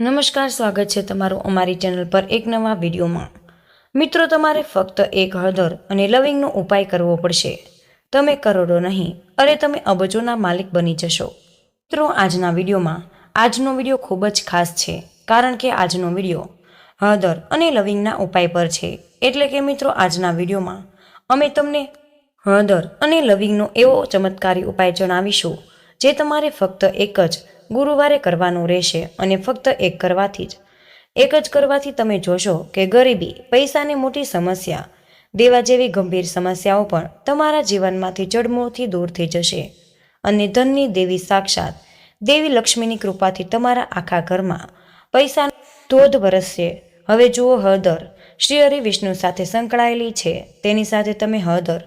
નમસ્કાર, સ્વાગત છે તમારું અમારી ચેનલ પર એક નવા વિડીયોમાં. મિત્રો, તમારે ફક્ત એક હળદર અને લવિંગનો ઉપાય કરવો પડશે. તમે કરોડો નહીં, અરે તમે અબજોના માલિક બની જશો. મિત્રો, આજના વિડીયોમાં, આજનો વીડિયો ખૂબ જ ખાસ છે, કારણ કે આજનો વીડિયો હળદર અને લવિંગના ઉપાય પર છે. એટલે કે મિત્રો, આજના વિડીયોમાં, અમે તમને હળદર અને લવિંગનો એવો ચમત્કારી ઉપાય જણાવીશું, જે તમારે ફક્ત એક જ ગુરુવારે કરવાનું રહેશે અને ફક્ત એક કરવાથી જ. એક જ કરવાથી તમે જોશો કે ગરીબી, પૈસાની મોટી સમસ્યા, દેવા જેવી ગંભીર સમસ્યાઓ પણ તમારા જીવનમાંથી જડમૂળથી દૂર થઈ જશે. અને ધનની દેવી સાક્ષાત, દેવી લક્ષ્મીની કૃપાથી તમારા આખા ઘરમાં પૈસા ધોધ વરસશે. હવે જુઓ હળદર, શ્રી હરિ વિષ્ણુ સાથે સંકળાયેલી છે. તેની સાથે તમે હળદર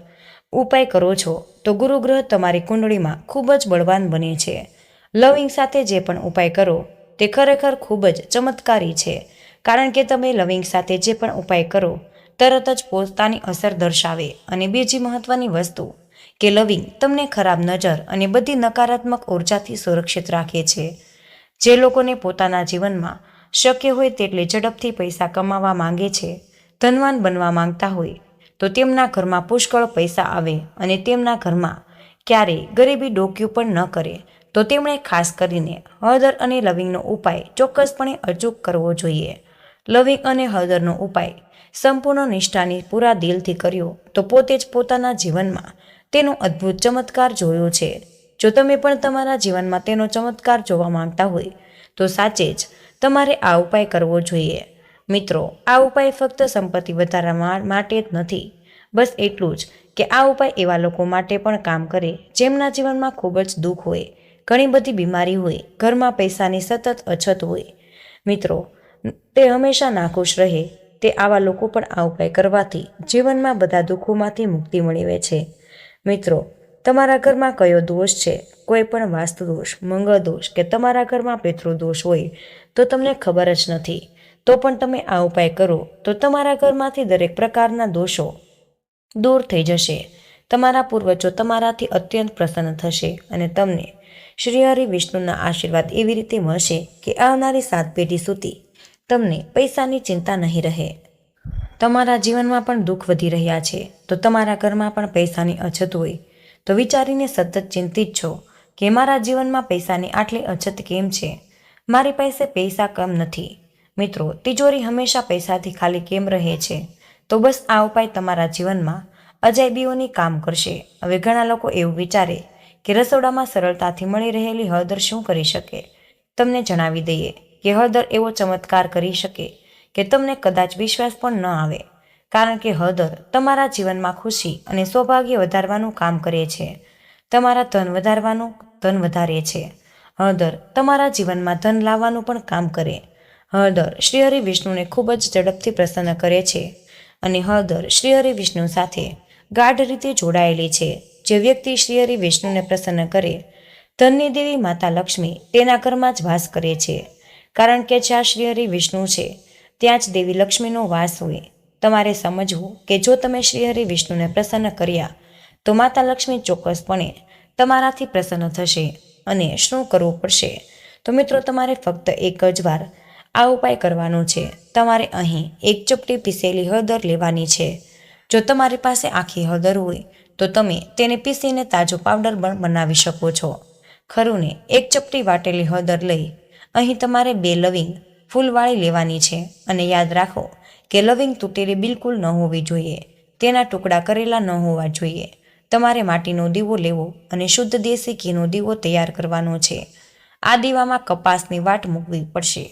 ઉપાય કરો છો તો ગુરુગ્રહ તમારી કુંડળીમાં ખૂબ જ બળવાન બને છે. લવિંગ સાથે જે પણ ઉપાય કરો, તે ખરેખર ખૂબ જ ચમત્કારી છે. કારણ કે તમે લવિંગ સાથે જે પણ ઉપાય કરો, તરત જ પોતાની અસર દર્શાવે અને બીજી મહત્વની વસ્તુ, કે લવિંગ તમને ખરાબ નજર અને બધી નકારાત્મક ઉર્જાથી સુરક્ષિત રાખે છે. જે લોકોને પોતાના જીવનમાં શક્ય હોય તેટલી ઝડપથી પૈસા કમાવા માંગે છે, ધનવાન બનવા માંગતા હોય, તો તેમના ઘરમાં પુષ્કળ પૈસા આવે અને તેમના ઘરમાં ક્યારેય ગરીબી ડોક્યું પણ ન કરે તો તેમણે ખાસ કરીને હળદર અને લવિંગનો ઉપાય ચોક્કસપણે અચૂક કરવો જોઈએ. લવિંગ અને હળદરનો ઉપાય સંપૂર્ણ નિષ્ઠાની પૂરા દિલથી કર્યો તો પોતે જ પોતાના જીવનમાં તેનો અદ્ભુત ચમત્કાર જોયો છે. જો તમે પણ તમારા જીવનમાં તેનો ચમત્કાર જોવા માંગતા હોય તો સાચે જ તમારે આ ઉપાય કરવો જોઈએ. મિત્રો, આ ઉપાય ફક્ત સંપત્તિ વધારવા માટે જ નથી. બસ એટલું જ કે આ ઉપાય એવા લોકો માટે પણ કામ કરે જેમના જીવનમાં ખૂબ જ દુઃખ હોય ઘણી બધી બીમારી હોય, ઘરમાં પૈસાની સતત અછત હોય. મિત્રો, તે હંમેશા નાખુશ રહે, તે આવા લોકો પણ આ ઉપાય કરવાથી જીવનમાં બધા દુઃખોમાંથી મુક્તિ મેળવે છે. મિત્રો, તમારા ઘરમાં કયો દોષ છે? કોઈ પણ વાસ્તુ દોષ, મંગળ દોષ કે તમારા ઘરમાં પિતૃદોષ હોય, તો તમને ખબર જ નથી. તો પણ તમે આ ઉપાય કરો, તો તમારા ઘરમાંથી દરેક પ્રકારના દોષો દૂર થઈ જશે. તમારા પૂર્વજો તમારાથી અત્યંત પ્રસન્ન થશે અને તમને શ્રી હરિ વિષ્ણુના આશીર્વાદ એવી રીતે મળશે કે આવનારી સાત પેઢી સુધી તમને પૈસાની ચિંતા નહીં રહે. તમારા જીવનમાં પણ દુઃખ વધી રહ્યા છે. તો તમારા ઘરમાં પણ પૈસાની અછત હોય. તો વિચારીને સતત ચિંતિત છો કે મારા જીવનમાં પૈસાની આટલી અછત કેમ છે? મારી પાસે પૈસા કમ નથી. મિત્રો, તિજોરી હંમેશા પૈસાથી ખાલી કેમ રહે છે? તો બસ આ ઉપાય તમારા જીવનમાં અજાયબીઓની કામ કરશે. હવે ઘણા લોકો એવું વિચારે કે રસોડામાં સરળતાથી મળી રહેલી હળદર શું કરી શકે? તમને જણાવી દઈએ કે હળદર એવો ચમત્કાર કરી શકે કે તમને કદાચ વિશ્વાસ પણ ન આવે, કારણ કે હળદર તમારા જીવનમાં ખુશી અને સૌભાગ્ય વધારવાનું કામ કરે છે. તમારા ધન વધારવાનું, ધન વધારે છે. હળદર તમારા જીવનમાં ધન લાવવાનું પણ કામ કરે. હળદર શ્રી હરિ વિષ્ણુને ખૂબ જ ઝડપથી પ્રસન્ન કરે છે અને હળદર શ્રી હરિ વિષ્ણુ સાથે ગાઢ રીતે જોડાયેલી છે. જે વ્યક્તિ શ્રી હરિ વિષ્ણુને પ્રસન્ન કરે, ધનની દેવી માતા લક્ષ્મી તેના ઘરમાં જ વાસ કરે છે. કારણ કે જ્યાં શ્રી હરિ વિષ્ણુ છે, ત્યાં જ દેવી લક્ષ્મીનો વાસ હોય. તમારે સમજવું કે જો તમે શ્રી હરિ વિષ્ણુને પ્રસન્ન કર્યા, તો માતા લક્ષ્મી ચોક્કસપણે તમારાથી પ્રસન્ન થશે અને શું કરવું પડશે? તો મિત્રો, તમારે ફક્ત એક જ વાર આ ઉપાય કરવાનો છે. તમારે અહીં એક ચપટી પીસેલી હળદર લેવાની છે. જો તમારી પાસે આખી હળદર હોય, તો તમે તેને પીસીને તાજો પાવડર પણ બનાવી શકો છો. ખરું ને એક ચપટી વાટેલી હળદર લઈ. અહીં તમારે બે લવિંગ ફૂલવાળી લેવાની છે અને યાદ રાખો કે લવિંગ તૂટેલી બિલકુલ ન હોવી જોઈએ. તેના ટુકડા કરેલા ન હોવા જોઈએ. તમારે માટીનો દીવો લેવો અને શુદ્ધ દેશી ઘીનો દીવો તૈયાર કરવાનો છે. આ દીવામાં કપાસની વાટ મૂકવી પડશે.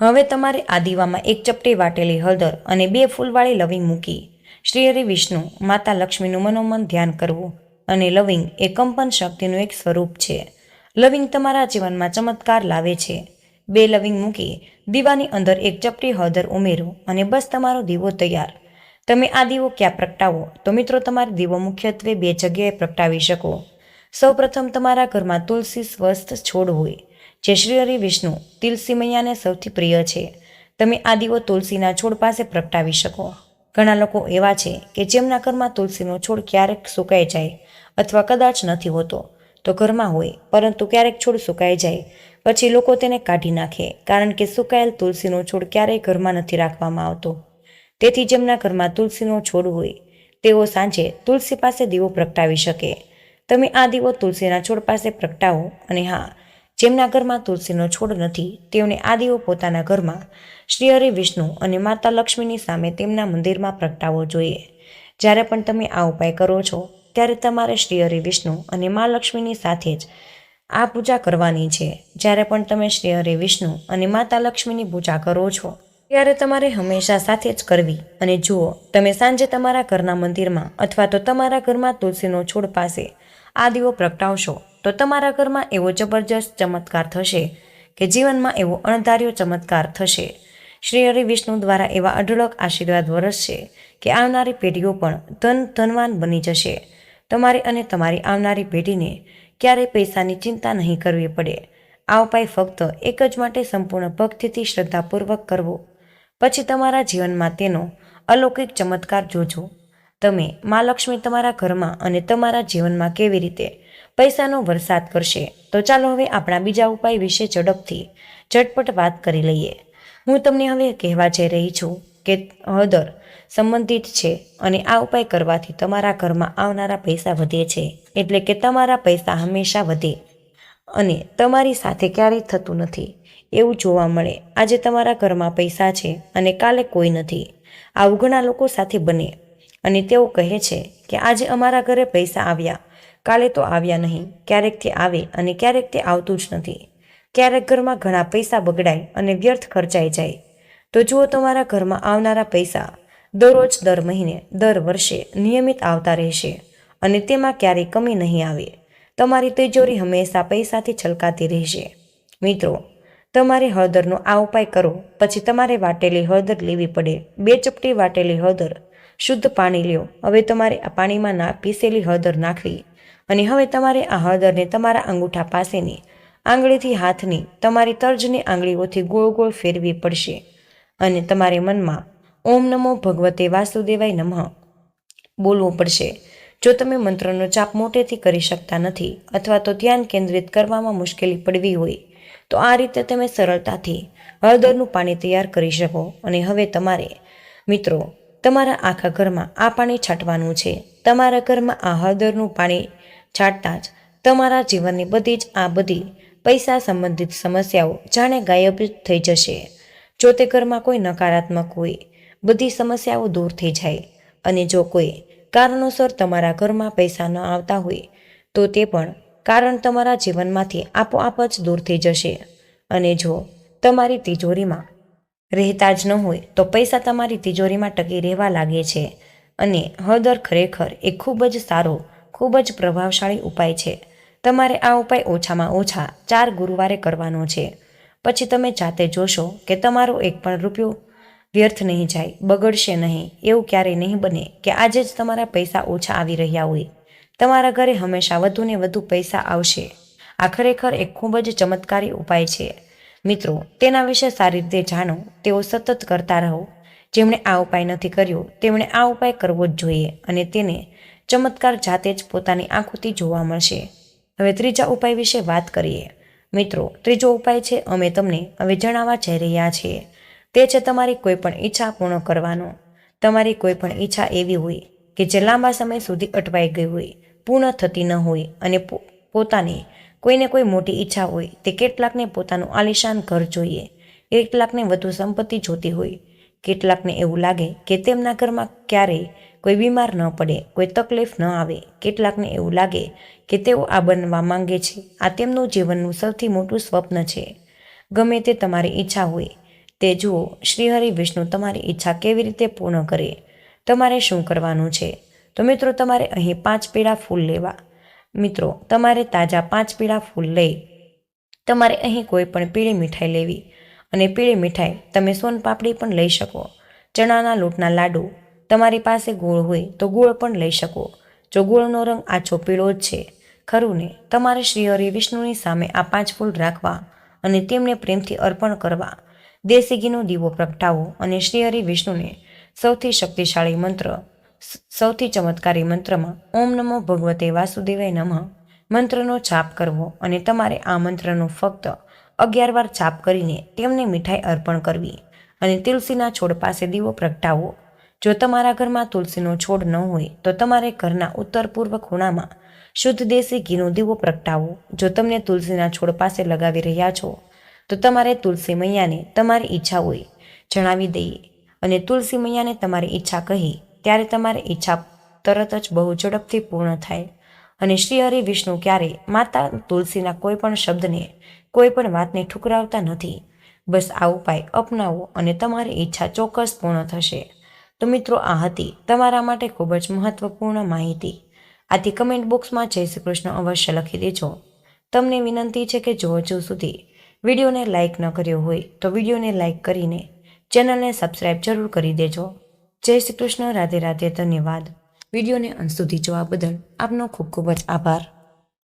હવે તમારે આ દીવામાં એક ચપટી વાટેલી હળદર અને બે ફૂલવાળી લવિંગ મૂકી શ્રી હરિ વિષ્ણુ, માતા લક્ષ્મીનું મનોમન ધ્યાન કરવું અને લવિંગ એ કંપન શક્તિનું એક સ્વરૂપ છે. લવિંગ તમારા જીવનમાં ચમત્કાર લાવે છે. બે લવિંગ મૂકી દીવાની અંદર એક ચપટી હળદર ઉમેરો અને બસ તમારો દીવો તૈયાર. તમે આ દીવો ક્યાં પ્રગટાવો? તો મિત્રો, તમારે દીવો મુખ્યત્વે બે જગ્યાએ પ્રગટાવી શકો. સૌપ્રથમ તમારા ઘરમાં તુલસી સ્વસ્થ છોડ હોય, જે શ્રી હરિ વિષ્ણુ તુલસી મૈયાને સૌથી પ્રિય છે. તમે આ દીવો તુલસીના છોડ પાસે પ્રગટાવી શકો. ઘણા લોકો એવા છે કે જેમના ઘરમાં તુલસીનો છોડ ક્યારેક સુકાઈ જાય અથવા કદાચ નથી હોતો, તો ઘરમાં હોય, પરંતુ ક્યારેક છોડ સુકાઈ જાય. પછી લોકો તેને કાઢી નાખે, કારણ કે સુકાયેલ તુલસીનો છોડ ક્યારેય ઘરમાં નથી રાખવામાં આવતો. તેથી જેમના ઘરમાં તુલસીનો છોડ હોય, તેઓ સાંજે તુલસી પાસે દીવો પ્રગટાવી શકે. તમે આ દીવો તુલસીના છોડ પાસે પ્રગટાવો અને હા જેમના ઘરમાં તુલસીનો છોડ નથી, તેઓને આ દીવો પોતાના ઘરમાં શ્રી હરિ વિષ્ણુ અને માતા લક્ષ્મીની સામે તેમના મંદિરમાં પ્રગટાવવો જોઈએ. જ્યારે પણ તમે આ ઉપાય કરો છો, ત્યારે તમારે શ્રી હરિ વિષ્ણુ અને મા લક્ષ્મીની સાથે જ આ પૂજા કરવાની છે. જ્યારે પણ તમે શ્રી હરિ વિષ્ણુ અને માતા લક્ષ્મીની પૂજા કરો છો, ત્યારે તમારે હંમેશા સાથે જ કરવી. અને જુઓ, તમે સાંજે તમારા ઘરના મંદિરમાં અથવા તો તમારા ઘરમાં તુલસીનો છોડ પાસે આ દીવો પ્રગટાવશો. તો તમારા ઘરમાં એવો જબરજસ્ત ચમત્કાર થશે કે જીવનમાં એવો અણધાર્યો ચમત્કાર થશે. શ્રી હરિ વિષ્ણુ દ્વારા એવા અઢળક આશીર્વાદ વરસશે કે આવનારી પેઢીઓ પણ ધન ધનવાન બની જશે. તમારી અને તમારી આવનારી પેઢીને ક્યારેય પૈસાની ચિંતા નહીં કરવી પડે. આ ઉપાય ફક્ત એક જ માટે સંપૂર્ણ ભક્તિથી શ્રદ્ધાપૂર્વક કરવો. પછી તમારા જીવનમાં તેનો અલૌકિક ચમત્કાર જોજો. તમે મા લક્ષ્મી તમારા ઘરમાં અને તમારા જીવનમાં કેવી રીતે પૈસાનો વરસાદ કરશે. તો ચાલો હવે આપણા બીજા ઉપાય વિશે ઝડપથી, ઝટપટ વાત કરી લઈએ. હું તમને હવે કહેવા જઈ રહી છું કે હળદર સંબંધિત છે અને આ ઉપાય કરવાથી તમારા ઘરમાં આવનારા પૈસા વધે છે. એટલે કે તમારા પૈસા હંમેશા વધે. અને તમારી સાથે ક્યારેય થતું નથી. એવું જોવા મળે. આજે તમારા ઘરમાં પૈસા છે અને કાલે કોઈ નથી. આવું ઘણા લોકો સાથે બને. અને તેઓ કહે છે કે આજે અમારા ઘરે પૈસા આવ્યા. કાલે તો આવ્યા નહીં. ક્યારેક તે આવે અને ક્યારેક તે આવતું જ નથી. ક્યારેક ઘરમાં ઘણા પૈસા બગડાય અને વ્યર્થ ખર્ચાઈ જાય. તો જુઓ તમારા ઘરમાં આવનારા પૈસા. દરરોજ દર મહિને, દર વર્ષે નિયમિત આવતા રહેશે અને તેમાં ક્યારેય કમી નહીં આવે. તમારી તિજોરી હંમેશા પૈસાથી છલકાતી રહેશે. મિત્રો, તમારે હળદરનો આ ઉપાય કરો. પછી તમારે વાટેલી હળદર લેવી પડે. બે ચપટી વાટેલી હળદર. શુદ્ધ પાણી લ્યો. હવે તમારે આ પાણીમાં ના પીસેલી હળદર નાખવી. અને હવે તમારે આ હળદરને તમારા અંગૂઠા પાસેની આંગળીથી હાથની તમારી તર્જની આંગળીઓથી ગોળ ગોળ ફેરવી પડશે. અને તમારે મનમાં ઓમ નમો ભગવતે વાસુદેવાય નમઃ બોલવું પડશે. જો તમે મંત્રનો ચાપ મોટેથી કરી શકતા નથી અથવા તો ધ્યાન કેન્દ્રિત કરવામાં મુશ્કેલી પડવી હોય, તો આ રીતે તમે સરળતાથી હળદરનું પાણી તૈયાર કરી શકો. અને હવે તમારે, મિત્રો, તમારા આખા ઘરમાં આ પાણી છાંટવાનું છે. તમારા ઘરમાં આ હળદરનું પાણી છાંટતા જ તમારા જીવનની બધી જ આ બધી પૈસા સંબંધિત સમસ્યાઓ જાણે ગાયબ થઈ જશે. જો તે ઘરમાં કોઈ નકારાત્મક હોય, બધી સમસ્યાઓ દૂર થઈ જાય અને જો કોઈ કારણોસર તમારા ઘરમાં પૈસા ન આવતા હોય, તો તે પણ કારણ તમારા જીવનમાંથી આપોઆપ જ દૂર થઈ જશે. અને જો તમારી તિજોરીમાં રહેતા જ ન હોય, તો પૈસા તમારી તિજોરીમાં ટકી રહેવા લાગે છે. અને હળદર ખરેખર એ ખૂબ જ સારો ખૂબ જ પ્રભાવશાળી ઉપાય છે. તમારે આ ઉપાય ઓછામાં ઓછા ચાર ગુરુવારે કરવાનો છે. પછી તમે જાતે જોશો કે તમારો એક પણ રૂપિયો વ્યર્થ નહીં જાય, બગડશે નહીં, એવું ક્યારેય નહીં બને કે આજે જ તમારા પૈસા ઓછા આવી રહ્યા હોય. તમારા ઘરે હંમેશા વધુને વધુ પૈસા આવશે. આ ખરેખર એક ખૂબ જ ચમત્કારી ઉપાય છે. મિત્રો, તેના વિશે સારી રીતે જાણો, તેઓ સતત કરતા રહો. જેમણે આ ઉપાય નથી કર્યો, તેમણે આ ઉપાય કરવો જ જોઈએ અને તેને ચમત્કાર જાતે જ પોતાની આંખોથી જોવા મળશે. હવે ત્રીજા ઉપાય વિશે વાત કરીએ. મિત્રો, ત્રીજો ઉપાય છે, અમે તમને હવે જણાવવા જઈ રહ્યા છીએ તે છે તમારી કોઈ પણ ઈચ્છા પૂર્ણ કરવાનો. તમારી કોઈ પણ ઈચ્છા એવી હોય કે જે લાંબા સમય સુધી અટવાઈ ગઈ હોય, પૂર્ણ થતી ન હોય અને પોતાની કોઈને કોઈ મોટી ઈચ્છા હોય, તે કેટલાકને પોતાનું આલિશાન ઘર જોઈએ. કેટલાકને વધુ સંપત્તિ જોતી હોય. કેટલાકને એવું લાગે કે તેમના ઘરમાં ક્યારેય કોઈ બીમાર ન પડે, કોઈ તકલીફ ન આવે, કેટલાકને એવું લાગે કે તેઓ આ બનવા માંગે છે. આ તેમનું જીવનનું સૌથી મોટું સ્વપ્ન છે. ગમે તે તમારી ઈચ્છા હોય, તે જુઓ શ્રીહરિ વિષ્ણુ તમારી ઈચ્છા કેવી રીતે પૂર્ણ કરે? તમારે શું કરવાનું છે? તો મિત્રો, તમારે અહીં પાંચ પીળા ફૂલ લેવા. મિત્રો, તમારે તાજા પાંચ પીળા ફૂલ લઈ, તમારે અહીં કોઈ પણ પીળી મીઠાઈ લેવી. અને પીળી મીઠાઈ તમે સોન પાપડી પણ લઈ શકો. ચણાના લોટના લાડુ તમારી પાસે ગોળ હોય તો ગોળ પણ લઈ શકો. જો ગોળનો રંગ આછો પીળો જ છે, ખરું ને? તમારે શ્રી હરિ વિષ્ણુની સામે આ પાંચ ફૂલ રાખવા અને તેમને પ્રેમથી અર્પણ કરવા. દેશી ઘીનો દીવો પ્રગટાવો અને શ્રી હરિ વિષ્ણુને સૌથી શક્તિશાળી મંત્ર સૌથી ચમત્કારી મંત્રમાં ઓમ નમો ભગવતે વાસુદેવાય નમઃ. મંત્રનો છાપ કરવો અને તમારે આ મંત્રનો ફક્ત અગિયાર વાર છાપ કરીને તેમને મીઠાઈ અર્પણ કરવી અને તુલસીના છોડ પાસે દીવો પ્રગટાવવો જો તમારા ઘરમાં તુલસીનો છોડ ન હોય, તો તમારે ઘરના ઉત્તર પૂર્વ ખૂણામાં શુદ્ધ દેશી ઘીનો દીવો પ્રગટાવો જો તમને તુલસીના છોડ પાસે લગાવી રહ્યા છો, તો તમારે તુલસી મૈયાને તમારી ઈચ્છા હોય જણાવી દઈએ અને તુલસી મૈયાને તમારી ઈચ્છા કહી, ત્યારે તમારી ઈચ્છા તરત જ બહુ ઝડપથી પૂર્ણ થાય. અને શ્રી હરિ વિષ્ણુ ક્યારેય માતા તુલસીના કોઈ પણ શબ્દને, કોઈ પણ વાતને ઠુકરાવતા નથી. બસ આ ઉપાય અપનાવો અને તમારી ઈચ્છા ચોક્કસ પૂર્ણ થશે. તો મિત્રો, આ હતી તમારા માટે ખૂબ જ મહત્વપૂર્ણ માહિતી. આથી કમેન્ટ બોક્સમાં જય શ્રી કૃષ્ણ અવશ્ય લખી દેજો. તમને વિનંતી છે કે જો હજુ સુધી વિડીયોને લાઇક ન કર્યો હોય, તો વિડીયોને લાઇક કરીને ચેનલને સબસ્ક્રાઇબ જરૂર કરી દેજો. જય શ્રી કૃષ્ણ, રાધે રાધે, ધન્યવાદ. વિડીયોને અંત સુધી જોવા બદલ આપનો ખૂબ ખૂબ જ આભાર.